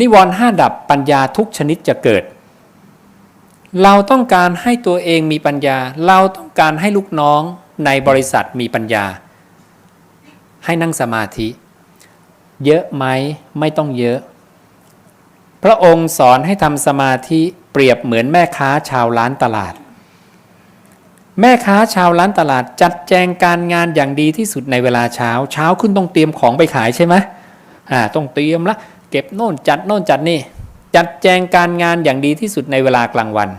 นิวรณ์ห้าดับปัญญาทุกชนิดจะเกิด เราต้องการให้ตัวเองมีปัญญา เราต้องการให้ลูกน้องในบริษัทมีปัญญา ให้นั่งสมาธิ เยอะไหมไม่ต้องเยอะ พระองค์สอนให้ทำสมาธิเปรียบเหมือนแม่ค้าชาวร้านตลาด แม่ค้าชาวร้านตลาดจัดแจงการงานอย่างดีที่สุดในเวลาเช้า เช้าขึ้นต้องเตรียมของไปขายใช่ไหมอ่าต้องเตรียมละ เก็บโน่นจัดโน่นจัดนี่ จัดแจงการงานอย่างดีที่สุดในเวลากลางวัน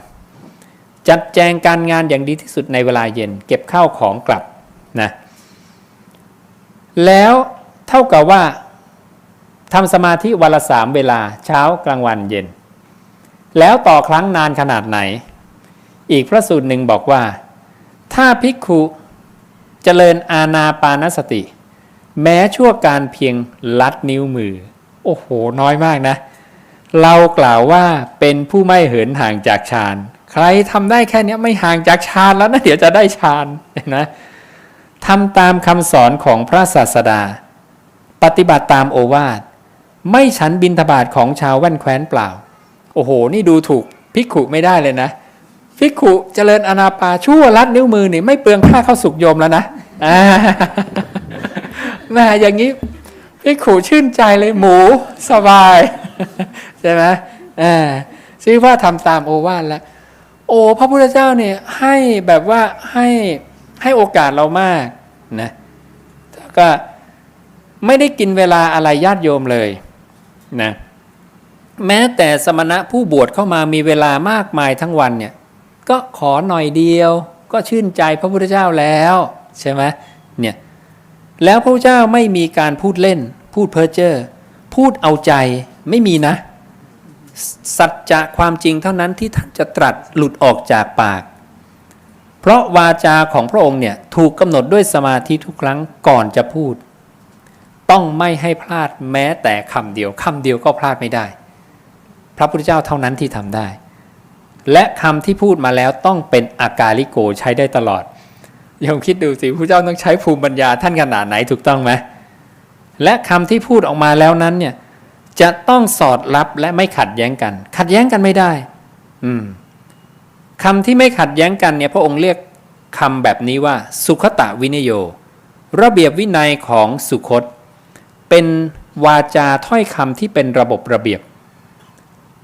จัดแจงการงานอย่างดีที่สุดในเวลาเย็น เก็บข้าวของกลับนะแล้วเท่ากับว่าทำสมาธิวันละสามเวลาเช้ากลางวันเย็น แล้วต่อครั้งนานขนาดไหน อีกพระสูตรหนึ่งบอกว่า ถ้าภิกขุเจริญอาณาปานสติ แม้ชั่วการเพียงลัดนิ้วมือ โอ้โห น้อยมากนะ เรากล่าวว่าเป็นผู้ไม่เหินห่างจากฌาน ใครทำได้แค่นี้ไม่ห่างจากฌานแล้วนะเดี๋ยวจะได้ฌานนะทำตามคำสอนของพระศาสดา ปฏิบัติตามโอวาท ไม่ฉันบินทบาทของชาวแว่นแคว้นเปล่า โอ้โห นี่ดูถูกภิกขุไม่ได้เลยนะภิกขุเจริญอนาปาชั่วลัดนิ้วมือนี่ไม่เปลืองค่าเข้าสุกโยมแล้วนะอ่าแม่อย่างนี้ ภิกขุชื่นใจเลยหมูสบาย ใช่ไหมอ่าชื่อว่าทำตามโอวาทแล้ว โอ้พระพุทธเจ้าเนี่ยให้แบบว่าให้ให้โอกาสเรามากนะแล้วก็ไม่ได้กินเวลาอะไรญาติโยมเลยนะแม้แต่สมณะผู้บวชเข้ามามีเวลามากมายทั้งวันเนี่ยก็ขอหน่อยเดียว ก็ชื่นใจพระพุทธเจ้าแล้ว ใช่ไหมเนี่ยแล้วพระพุทธเจ้าไม่มีการพูดเล่น พูดเพ้อเจ้อพูดเอาใจไม่มีนะ สัจจะความจริงเท่านั้นที่ท่านจะตรัสหลุดออกจากปาก เพราะวาจาของพระองค์เนี่ยถูกกำหนดด้วยสมาธิทุกครั้งก่อนจะพูด ต้องไม่ให้พลาดแม้แต่คำเดียวคำเดียวก็พลาดไม่ได้ พระพุทธเจ้าเท่านั้นที่ทำได้ และคำที่พูดมาแล้วต้องเป็นอากาลิโกใช้ได้ตลอดโยมคิดดูสิพระเจ้าต้องใช้ภูมิปัญญาท่านขนาดไหนถูกต้องไหม และคำที่พูดออกมาแล้วนั้นเนี่ยจะต้องสอดรับและไม่ขัดแย้งกัน ขัดแย้งกันไม่ได้ อืมคำที่ไม่ขัดแย้งกันเนี่ยพระองค์เรียกคำแบบนี้ว่า สุขตะวินโย ระเบียบวินัยของสุคต เป็นวาจาถ้อยคำที่เป็นระบบระเบียบ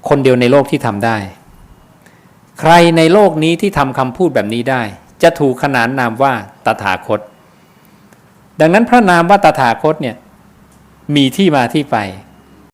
คนเดียวในโลกที่ทำได้ ใครในโลกนี้ที่ทำคำพูดแบบนี้ได้ จะถูกขนานนามว่าตถาคต ดังนั้นพระนามว่าตถาคตเนี่ย มีที่มาที่ไป